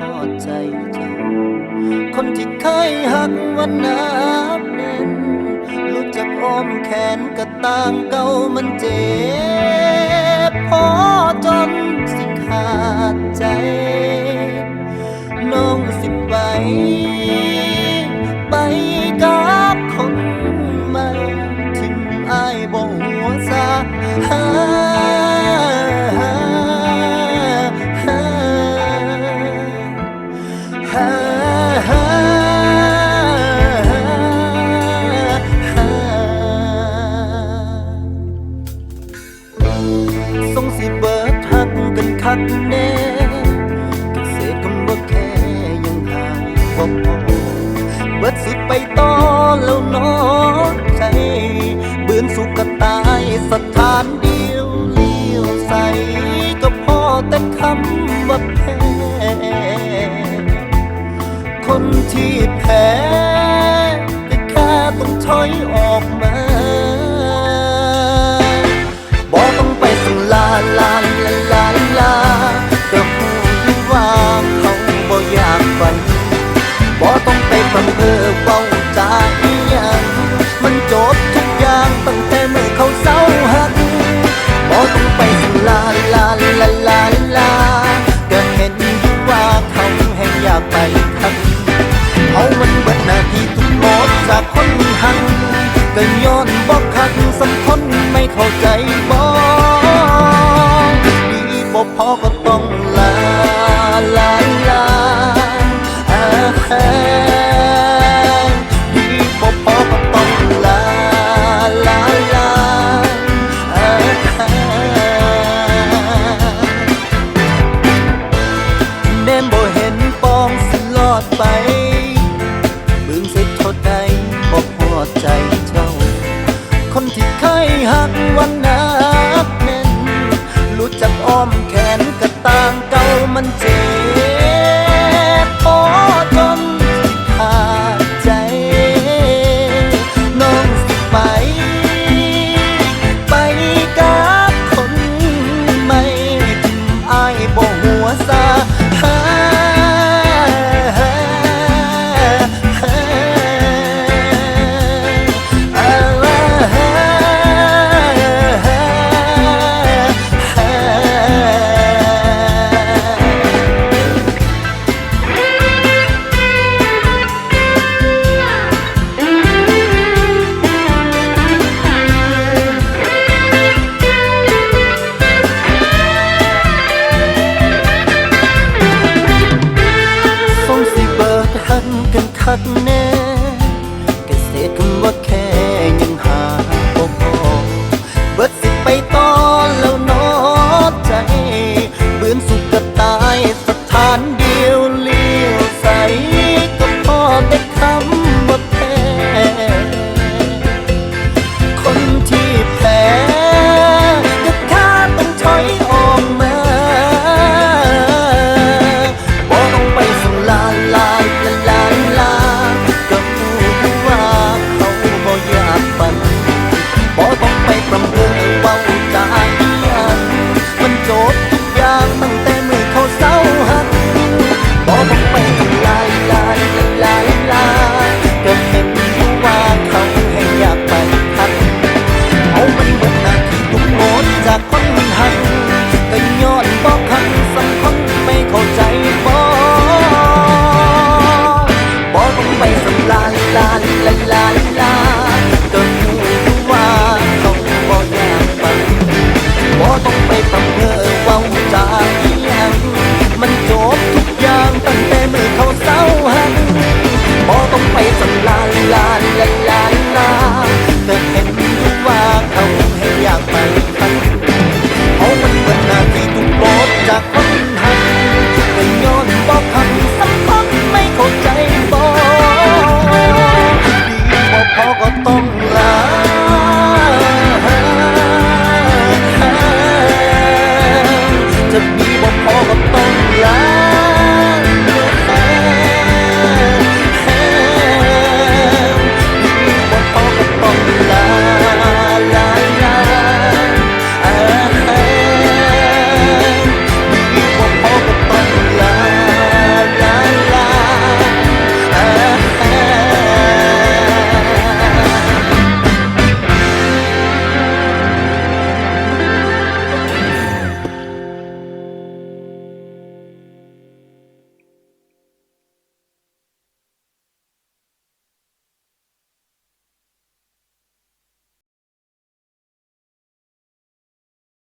บอกพอใจเจ้า คนที่เคยหักวันนับเน่นรู้จักอ้อมแขนกระต่างเก่ามันเจ็บ เกษคำว่าแค่ยังหาบ่พอเบิดสิไปต่อแล้วเนอใจบืนสุขกตายสถานเดียวเลี้ยวใสก็พอแต่คำว่าแพ้คนที่แพ้ก็แค่ต้องถอยออกมา ฝันบอกต้องไปพำเพอเฝ้าใจอีหยังมันจบทุกอย่างตั้งแต่เมื่อเขาเศร้าหักบอกต้องไปสั่งลาลาลาลาลาก็เห็นอยู่ว่าเขาแห่งอยากไปทักเอามันเบิดหน้าที่ทุกหมดจากคนหันก็ย้อนบอกคักสำคนไม่เข้าใจบ